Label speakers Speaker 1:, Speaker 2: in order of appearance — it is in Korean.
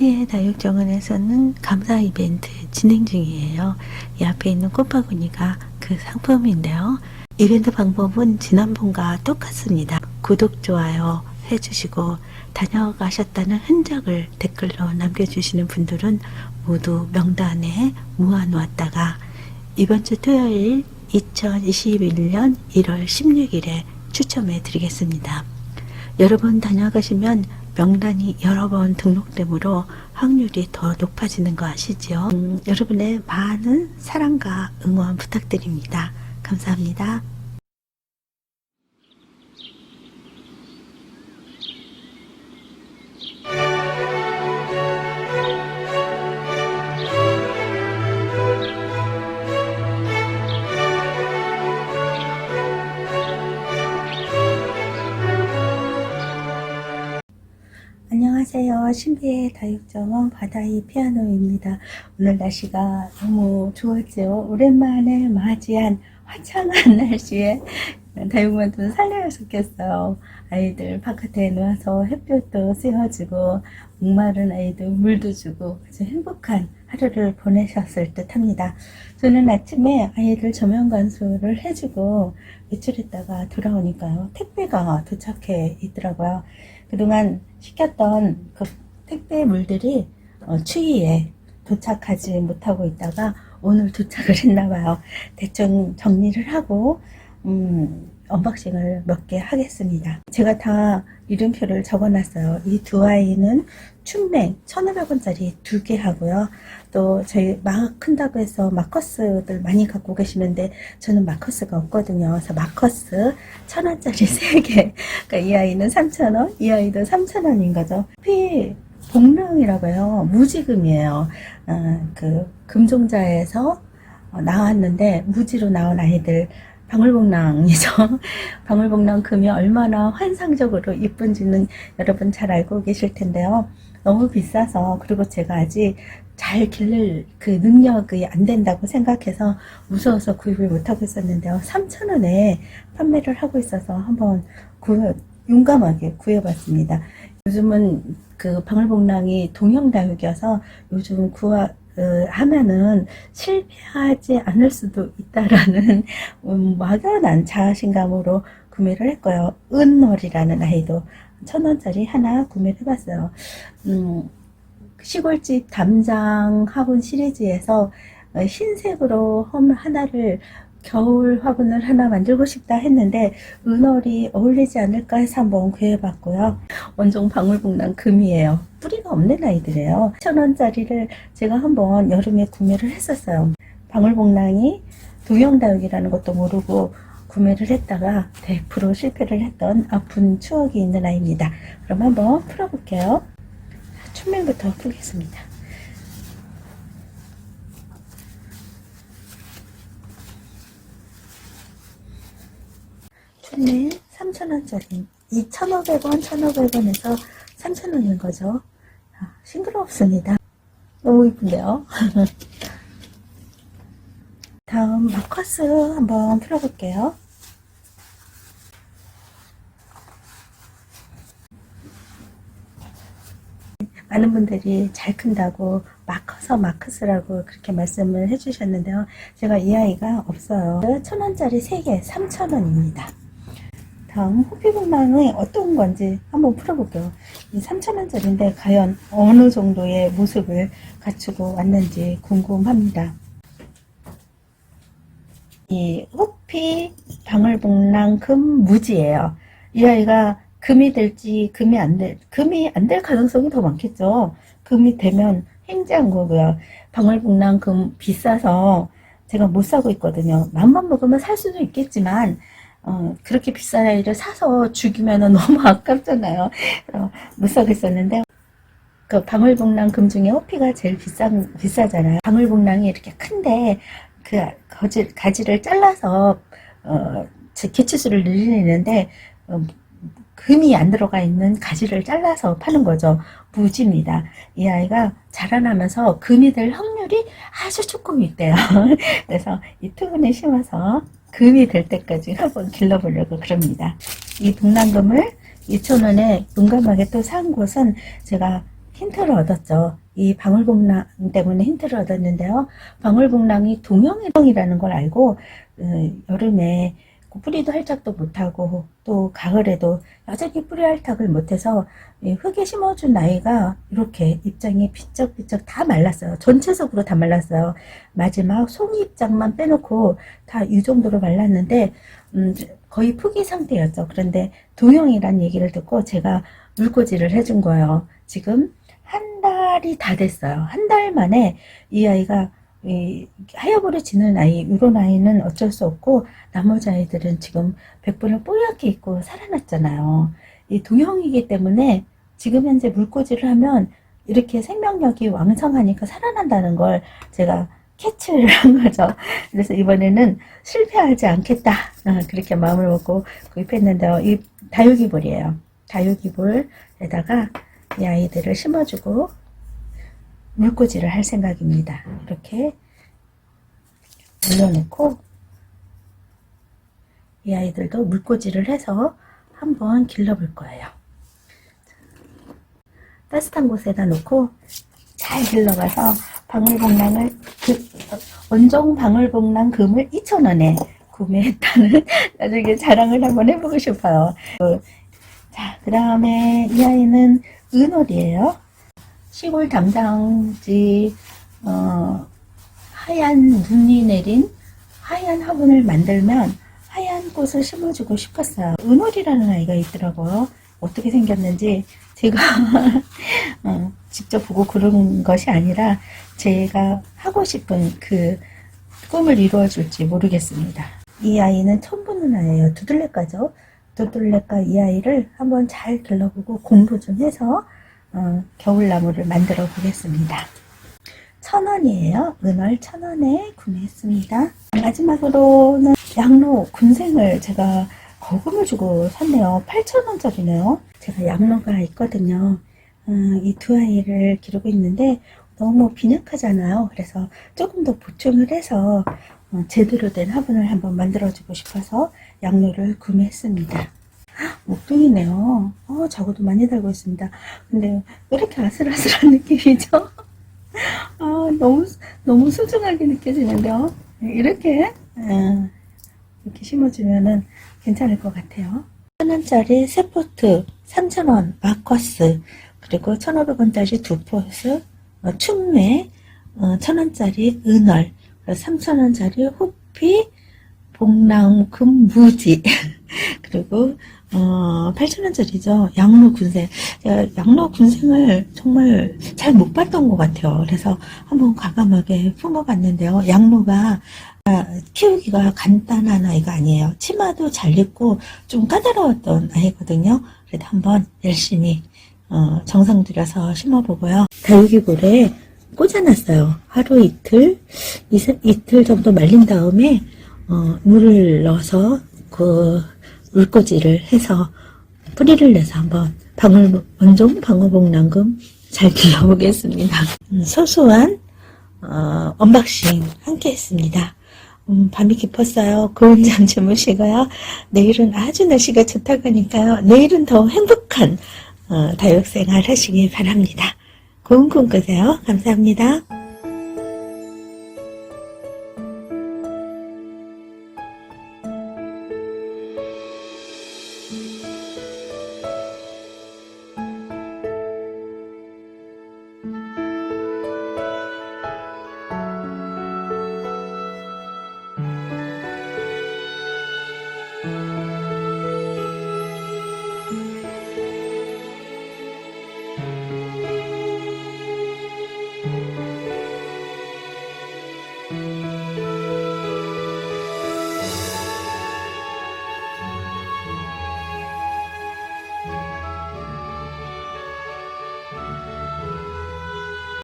Speaker 1: 신비의 다육정원에서는 감사 이벤트 진행 중이에요. 이 앞에 있는 꽃바구니가 그 상품인데요. 이벤트 방법은 지난번과 똑같습니다. 구독, 좋아요 해주시고 다녀가셨다는 흔적을 댓글로 남겨주시는 분들은 모두 명단에 모아놓았다가 이번 주 토요일 2021년 1월 16일에 추첨해 드리겠습니다. 여러 번 다녀가시면 명단이 여러 번 등록되므로 확률이 더 높아지는 거 아시죠? 음, 여러분의 많은 사랑과 응원 부탁드립니다. 감사합니다. 신비의 다육정원 바다이 피아노입니다. 오늘 날씨가 너무 좋았죠. 오랜만에 맞이한 화창한 날씨에 다육만도 살려야 좋겠어요. 아이들 바깥에 놓아서 햇볕도 쐬어주고 목마른 아이들 물도 주고 아주 행복한 하루를 보내셨을 듯 합니다. 저는 아침에 아이들 저명 관수를 해주고 외출했다가 돌아오니까요. 택배가 도착해 있더라고요. 그동안 시켰던 그 택배 물들이 어, 추위에 도착하지 못하고 있다가 오늘 도착을 했나 봐요. 대충 정리를 하고 음, 언박싱을 몇 개 하겠습니다. 제가 다 이름표를 적어놨어요. 이 두 아이는 춘맹 1,500원짜리 두 개 하고요. 또 저희 막 큰다고 해서 마커스들 많이 갖고 계시는데 저는 마커스가 없거든요. 그래서 마커스 1,000원짜리 세 개. 그러니까 이 아이는 3,000원, 이 아이도 3,000원인 거죠. 피 복릉이라고 해요. 무지금이에요. 어, 그 금종자에서 어, 나왔는데 무지로 나온 아이들 방울복랑이죠. 방울복랑 금이 얼마나 환상적으로 이쁜지는 여러분 잘 알고 계실 텐데요. 너무 비싸서 그리고 제가 아직 잘 기를 그 능력이 안 된다고 생각해서 무서워서 구입을 못하고 있었는데요. 3,000원에 판매를 하고 있어서 한번 구해, 용감하게 구해봤습니다. 요즘은 그 방울복랑이 동형 다육이어서 요즘 구하, 어, 하면은 실패하지 않을 수도 있다라는 음, 막연한 자신감으로 구매를 했고요. 은월이라는 아이도 천 원짜리 하나 구매를 해봤어요. 음, 시골집 담장 화분 시리즈에서 어, 흰색으로 험 하나를 겨울 화분을 하나 만들고 싶다 했는데 은월이 어울리지 않을까 해서 한번 구해봤고요. 원종 방울복랑 금이에요. 뿌리가 없는 아이들이에요. 천 원짜리를 제가 한번 여름에 구매를 했었어요. 방울복랑이 도형다육이라는 것도 모르고 구매를 했다가 100% 실패를 했던 아픈 추억이 있는 아이입니다. 그럼 한번 풀어볼게요. 춘맹부터 풀겠습니다. 춘맹 3,000원짜리 2,500원, 1,500원에서 3,000원인 거죠. 아, 싱그럽습니다. 너무 이쁜데요? 다음 마커스 한번 풀어볼게요. 많은 분들이 잘 큰다고 마커서 마커스라고 그렇게 말씀을 해주셨는데요. 제가 이 아이가 없어요. 천 원짜리 3개 3,000원입니다. 다음 호피복랑이 어떤 건지 한번 풀어볼게요. 이 3,000원짜리인데 과연 어느 정도의 모습을 갖추고 왔는지 궁금합니다. 이 호피 방울복랑 금 무지예요. 이 아이가 금이 될지 금이 안 될, 금이 안 될 가능성이 더 많겠죠. 금이 되면 행자한 거고요. 방울복랑 금 비싸서 제가 못 사고 있거든요. 맘만 먹으면 살 수도 있겠지만 어, 그렇게 비싼 아이를 사서 죽이면 너무 아깝잖아요. 그래서 못 사고 있었는데 그 방울복랑 금 중에 호피가 제일 비싼 비싸잖아요. 방울복랑이 이렇게 큰데 그 거지, 가지를 잘라서 어, 개체수를 늘리는데 어, 금이 안 들어가 있는 가지를 잘라서 파는 거죠. 무지입니다. 이 아이가 자라나면서 금이 될 확률이 아주 조금 있대요. 그래서 이 투분에 심어서 금이 될 때까지 한번 길러보려고 그럽니다. 이 북랑금을 2,000원에 용감하게 또 산 곳은 제가 힌트를 얻었죠. 이 방울복랑 때문에 힌트를 얻었는데요. 방울복랑이 동형이라는 걸 알고 어, 여름에 그 뿌리도 활짝도 못하고 또 가을에도 여전히 뿌리 활짝을 못해서 이 흙에 심어준 나이가 이렇게 입장이 비쩍비쩍 다 말랐어요. 전체적으로 다 말랐어요. 마지막 송이 입장만 빼놓고 다 이 정도로 말랐는데 음, 거의 포기 상태였죠. 그런데 동형이란 얘기를 듣고 제가 물꽂이를 해준 거예요. 지금 한 달이 다 됐어요. 한 달 만에 이 아이가 이 하여버려지는 아이, 이런 아이는 어쩔 수 없고 나머지 아이들은 지금 백분을 뽀얗게 입고 살아났잖아요. 이 동형이기 때문에 지금 현재 물꽂이를 하면 이렇게 생명력이 왕성하니까 살아난다는 걸 제가 캐치를 한 거죠. 그래서 이번에는 실패하지 않겠다. 어, 그렇게 마음을 먹고 구입했는데요. 이 다육이볼이에요. 다육이볼에다가 이 아이들을 심어주고 물꽂이를 할 생각입니다. 이렇게 올려놓고 이 아이들도 물꽂이를 해서 한번 길러볼 거예요. 따뜻한 곳에다 놓고 잘 길러가서 방울복랑을 그 원종 방울복랑 금을 2,000원에 구매했다는 나중에 자랑을 한번 해보고 싶어요. 그, 자, 그 다음에 이 아이는 은월이에요. 시골 담당지 어, 하얀 눈이 내린 하얀 화분을 만들면 하얀 꽃을 심어주고 싶었어요. 은월이라는 아이가 있더라고요. 어떻게 생겼는지 제가 어, 직접 보고 그런 것이 아니라 제가 하고 싶은 그 꿈을 이루어 줄지 모르겠습니다. 이 아이는 처음 보는 아이예요. 두들레과죠. 두들레과 이 아이를 한번 잘 길러보고 공부 좀 해서 어, 겨울나무를 만들어 보겠습니다. 천 원이에요. 은월 천 원에 구매했습니다. 마지막으로는 양로 군생을 제가 거금을 주고 샀네요. 8천 원짜리네요. 제가 양로가 있거든요. 어, 이두 아이를 기르고 있는데 너무 빈약하잖아요. 그래서 조금 더 보충을 해서 어, 제대로 된 화분을 한번 만들어주고 싶어서 양로를 구매했습니다. 목동이네요. 어, 저것도 많이 달고 있습니다. 근데 왜 이렇게 아슬아슬한 느낌이죠? 아, 너무, 너무 소중하게 느껴지는데요. 이렇게, 아, 이렇게 심어주면은 괜찮을 것 같아요. 1,000원짜리 세포트, 3,000원 마커스, 그리고 1,500원짜리 두 포스, 어, 충매, 어, 1,000원짜리 은얼, 3,000원짜리 호피, 복랑금 무지, 그리고 어, 8,000원짜리죠. 양로 군생. 양로 군생을 정말 잘 못 봤던 것 같아요. 그래서 한번 과감하게 품어봤는데요. 양로가 아, 키우기가 간단한 아이가 아니에요. 치마도 잘 입고 좀 까다로웠던 아이거든요. 그래도 한번 열심히 어, 정성 들여서 심어보고요. 다육이볼에 꽂아놨어요. 하루 이틀, 이세- 이틀 정도 말린 다음에 어, 물을 넣어서 그 물꽂이를 해서 뿌리를 내서 한번 방울 원종 방울복랑금 잘 길러보겠습니다. 음, 소소한 어, 언박싱 함께 했습니다. 음, 밤이 깊었어요. 고운 잠 주무시고요. 내일은 아주 날씨가 좋다고 하니까요. 내일은 더 행복한 어, 다육생활 하시길 바랍니다. 고운 꿈 꾸세요. 감사합니다.